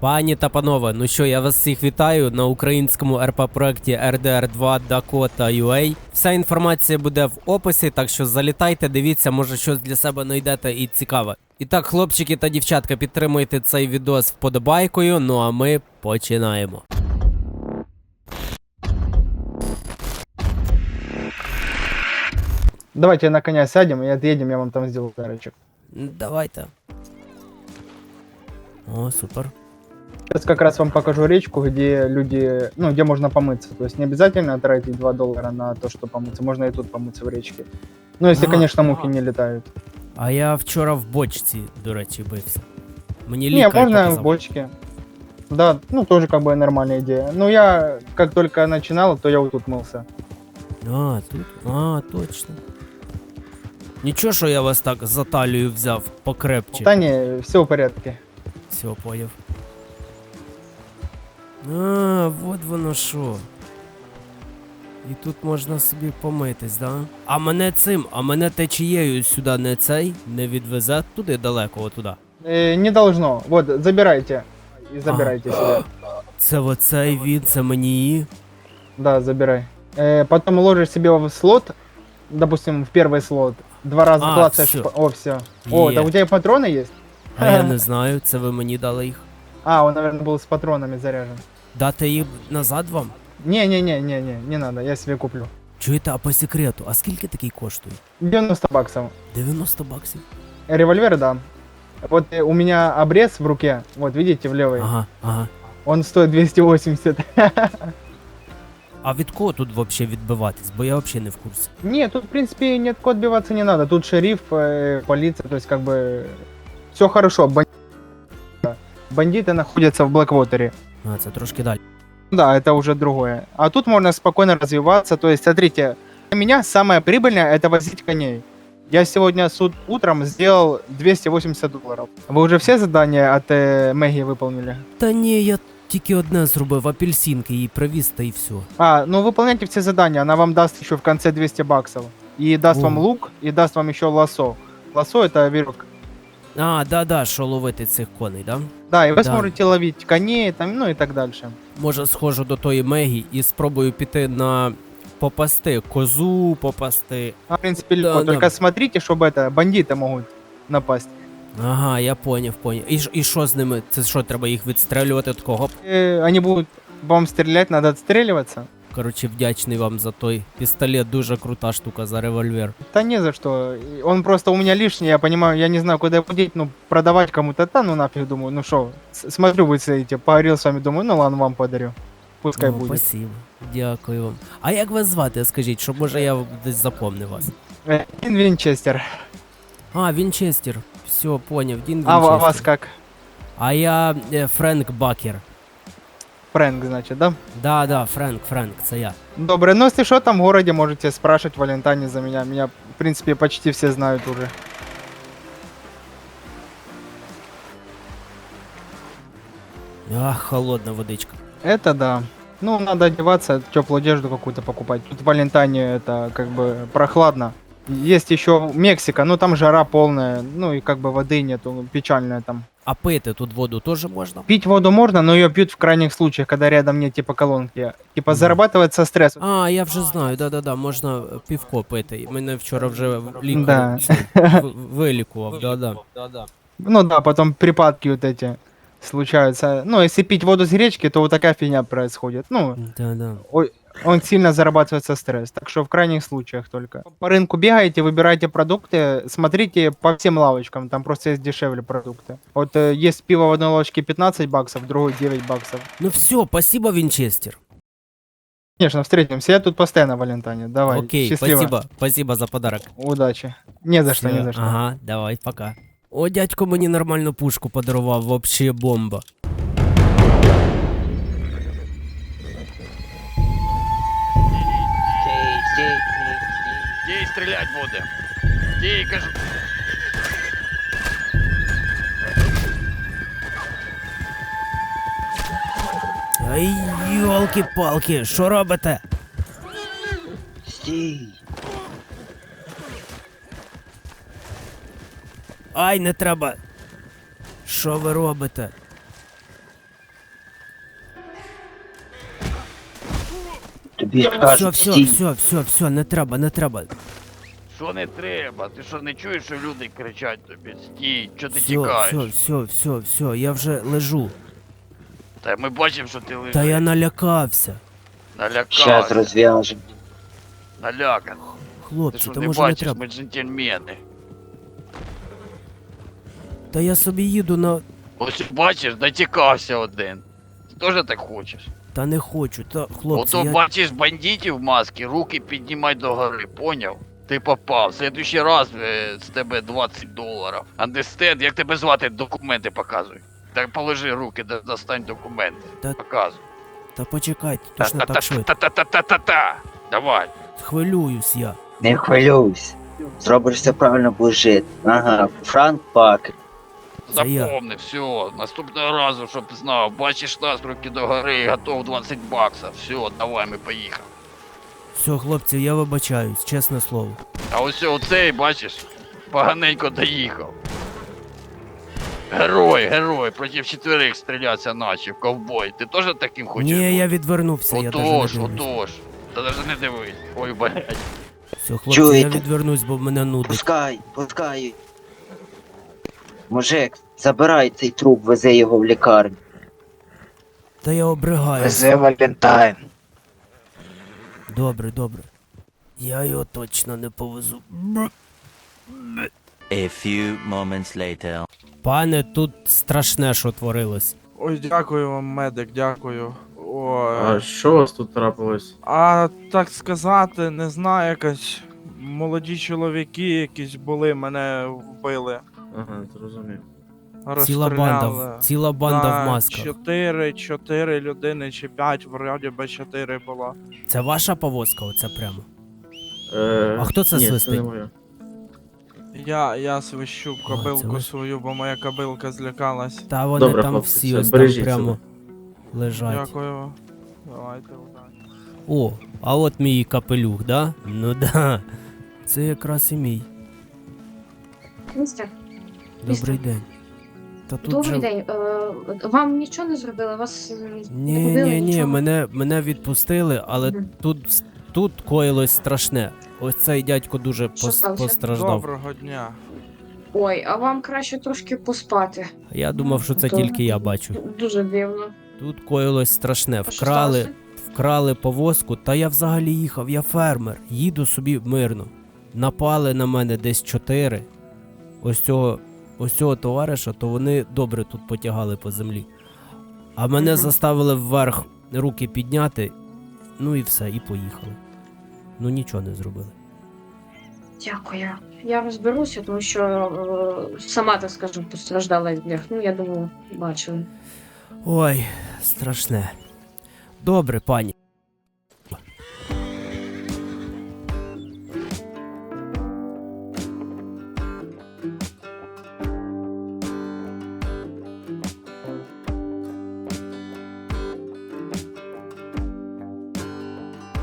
Пані та панове, ну що, я вас всіх вітаю на українському РП проекті RDR 2 Dakota UA. Вся інформація буде в описі, так що залітайте, дивіться, може щось для себе знайдете і цікаве. І так, хлопчики та дівчатка, підтримуйте цей відос вподобайкою. Ну а ми починаємо. Давайте на коня сядем и отъедем, я вам там сделаю подарочек. Давайте. О, супер. Сейчас как раз вам покажу речку, где люди, ну, где можно помыться. То есть не обязательно тратить 2 доллара на то, что помыться. Можно и тут помыться в речке. Ну, если, А, конечно, а. мухи не летают. А я вчора в бочці, до речі, бився. Мені Не, лікар можно в показав. бочке. Да, ну, тоже как бы нормальная идея. Но я, как только начинал, то я вот тут мылся. А, тут. А, точно. Нічого, що я вас так за талію взяв покрепче. Да не, все в порядке. Все, поняв. А, вот воно що. І тут можна собі помитись, да? А мене цим, а мене течією сюди не цей, не відвезе туди далеко, отуда. Э, не должно. Вот, забирайте. И забирайте себе. Це оцей він, це мені. Да, забирай. Э, потом ложишь себе в слот, допустим, в первый слот. Два раза А, клацаешь. всё. по- О, все. О, Є. да у тебя и патроны есть? А я не знаю, це ви мені дали їх. А, он, наверное, был с патронами заряжен. Дати їх назад вам? Не-не-не-не-не, не надо, я себе куплю. Чуєте, а по секрету, а скільки такий коштує? 90 баксов. 90 баксів. Револьвер, да. Вот э, у меня обрез в руке, вот видите, в левой. Ага, ага. Он стоит 280. А від кого тут взагалі відбиватись? Бо я взагалі не в курсі. Нет, тут, в принципе, нет, код отбиваться не надо. Тут шериф, э, полиция, то есть, как бы, все хорошо. Бан- Бандиты находятся в Блэквотере. А, це трошки далі. Да, это уже другое. А тут можно спокойно развиваться. То есть, смотрите, для меня самое прибыльное это возить коней. Я сегодня с ут- утром сделал 280 долларов. Вы уже все задания от э, Мэгги выполнили? Та ні, я тільки одне зробив, апельсинки їй привіз та і все. А, ну выполняйте все задания, она вам даст еще в конце 200 баксов. И даст вам О. лук, и даст вам еще лосо. Лосо это веревка. А, да-да, що ловити цих коней, да? Да, и вы Да. сможете ловить коней, там, ну и так дальше. Може, схожу до тої Мегі і спробую піти на попасти козу, попасти. А, в принципе, Да, легко. да. Только смотрите, чтобы это бандиты могут напасть. Ага, я поняв, поняв. І, ж- і що з ними? Це що, треба їх відстрелювати такого? Э, они будут вам стрелять, надо отстреливаться. Коротше, вдячний вам за той пістолет, дуже крута штука за револьвер. Да не за что. И Он просто у меня лишний, я понимаю, я не знаю, куда его деть, ну, продавать кому-то, да, ну нафиг, думаю, ну что, смотрю, вы стоите, поговорил с вами, думаю, ну ладно, вам подарю. Пускай О, будет. Спасибо. Дякую вам. А як вас звати, скажіть, щоб може я десь запомнив вас? Э, Дин Винчестер. А, Вінчестер. Все, поняв, Дін А, ва- Вінчестер. вас как? А я е, Френк Бакер. Фрэнк, значит, да? Да, да, Френк, Френк, це я. Доброе. Ну, если что, там в городе можете спрашивать Валентане за меня. Меня, в принципе, почти все знают уже. Ах, холодна водичка. Это да. Ну, надо одеваться, теплую одежду какую-то покупать. Тут в Валентане это как бы прохладно. Есть еще Мексика, ну там жара полная, ну и как бы воды нету, печальная там. А пити тут воду теж можна? Пить воду можно, но ее пьют в крайних случаях, когда рядом нет типа колонки. Типа Мгм. зарабатывается стресс. А, я вже знаю, да-да-да, можна е, півко пити. Мене вчора вже лікар Да. цей, в- вилікував, да-да. Ну да, потом припадки вот эти случаются. Ну, если пить воду с речки, то вот такая фигня происходит. Ну, Да-да. ой, он сильно зарабатывается стресс. Так что в крайних случаях только. По рынку бегаете, выбираете продукты, смотрите по всем лавочкам, там просто есть дешевле продукты. Вот э, есть пиво в одной лавочке 15 баксов, в другой 9 баксов. Ну все, спасибо, Вінчестер. Конечно, встретимся. Я тут постоянно, Валентане. Давай, Окей, счастливо. спасибо, спасибо за подарок. Удачи. Не за что, Всё, не за что. Ага, давай, пока. О, дядько мені нормальну пушку подарував, вообще бомба. Стій, стрілять буде. Стій, кажу. Ай, йолки-палки, що робите? Стій. Ай, не треба. Що ви робите? Тобі Все, скажуть, все, стій. все, все, все, не треба, не треба. Що не треба? Ти що не чуєш, що люди кричать тобі? Стій, що ти Все, тікаєш? все, все, все, все, я вже лежу. Та ми бачимо, що ти лежиш. Та я налякався. Щас Наляканий. розв'яжемо. Наляканий. Ти Хлопці, що та не може не бачиш, ми джентльмени. Та я собі їду на. Ось бачиш, дотікався один. Ти теж так хочеш? Та не хочу, та хлопці, Ото я... бачиш бандитів в масці, руки піднімай до гори, поняв? Ти попав. В следующий раз е, з тебе 20 доларів. Андестед, як тебе звати, документи показуй. Так положи руки, да- достань документи. Та- Показуй. Та почекайте, то ж не так швидко. Та-та-та-та-та-та. Давай. Хвилююсь я. Не хвилюйся. Зробиш все правильно, будеш жити. Ага, Франк Пак. Запомни, все. Наступного разу, щоб знав, бачиш нас, руки до гори, готов 20 баксів. Все, давай, ми поїхали. Все, хлопці, я вибачаюсь, чесне слово. А ось оцей, бачиш, поганенько доїхав. Герой, герой, проти четверих стрілятися наче, ковбой. Ти теж таким хочеш? Ні, бути? я відвернувся, я даже Отож, не дивлюсь. отож. Та навіть не дивись. Ой, блядь. Все, хлопці, я Чуєте? відвернусь, бо мене нудить. Пускай, пускай. Мужик, забирай цей труп, вези його в лікарню. Та я обригаю. Валентайн. Добре, добре. Я його точно не повезу. A few moments later. Пане, тут страшне, що творилось. Ой, дякую вам, медик, дякую. Ой. А що у вас тут трапилось? А так сказати, не знаю, якось молоді чоловіки якісь були, мене вбили. Ага, зрозумів. Ціла банда, в- ціла банда Да, в масках. Чотири, чотири людини чи п'ять, вроді би чотири було. Це ваша повозка, оце прямо. Е, А хто це ні, свистить? Це не моя. Я, я свищу це кобилку ви- свою, бо моя кобилка злякалась. Та вони Добре, там хлопці, всі все, ось там бережіть прямо себе. лежать. Дякую. Давайте удачі. О, а от мій капелюх, да? Ну да. Це якраз і мій. Містер, Добрий день. Та тут добрий же... день. Е, вам нічого не зробили? Вас е, не Ні, ні, ні, нічого? мене, мене відпустили, але Мгм. тут, тут коїлось страшне. Ось цей дядько дуже Що пос- сталося? постраждав. Доброго дня. Ой, а вам краще трошки поспати. Я думав, що це То- тільки я бачу. Дуже дивно. Тут коїлось страшне. А що Вкрали, сталося? вкрали повозку, та я взагалі їхав, я фермер, їду собі мирно. Напали на мене десь чотири. Ось цього, ось цього товариша, то вони добре тут потягали по землі. А мене заставили вверх руки підняти, ну і все, і поїхали. Ну нічого не зробили. Дякую. Я розберуся, тому що е, сама так скажу, постраждала від них. Ну, я думаю, бачили. Ой, страшне. Добре, пані.